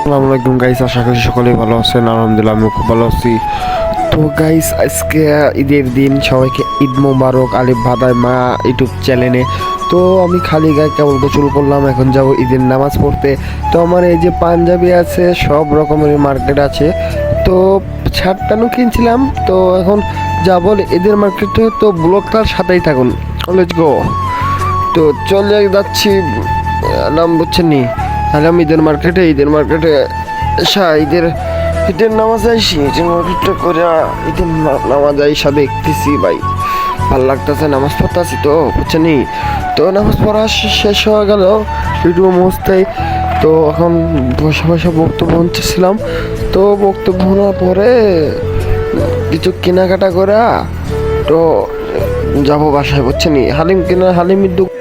আসসালামু আলাইকুম গাইস আশা করি সকলেই ভালো আছেন। আলহামদুলিল্লাহ আমি খুব ভালো আছি। তো গাইস আজকে ঈদের দিন, সবাইকে ঈদ মোবারক, আলিফ ভাদাই মা ইউটিউব চ্যানেলে। তো, আমি খালি গায়ে কেবল গোসল করলাম, এখন যাব ঈদের নামাজ পড়তে। তো, আমার এই যে পাঞ্জাবি আছে, সব রকমের মার্কেট আছে। তো শার্ট প্যান্টও কিনছিলাম তো, এখন যাব ঈদের মার্কেটে তো ব্লকটার সাথেই থাকুন। লেটস গো তো, চলে যাচ্ছি, নাম বুঝছেন নি আগাম ঈদের মার্কেটে ঈদের মার্কেটে সা ঈদের ঈদের নামাজ আইসি, ঈদের মার্কেটটা করে ঈদের নামাজ আইসা দেখতেছি ভাই। ভালো লাগতেছে, নামাজ পড়তেছি তো, বুঝছেনি তো নামাজ পড়া শেষ হয়ে গেল, ভিডিও মুছতে। তো এখন বসে বসে বক্তব্য শুনতেছিলাম তো বক্তব্য শোনার পরে কিছু কেনাকাটা করা তো যাব বাসায়, বুঝছেনি হালিম কেনা, হালিমের দোকান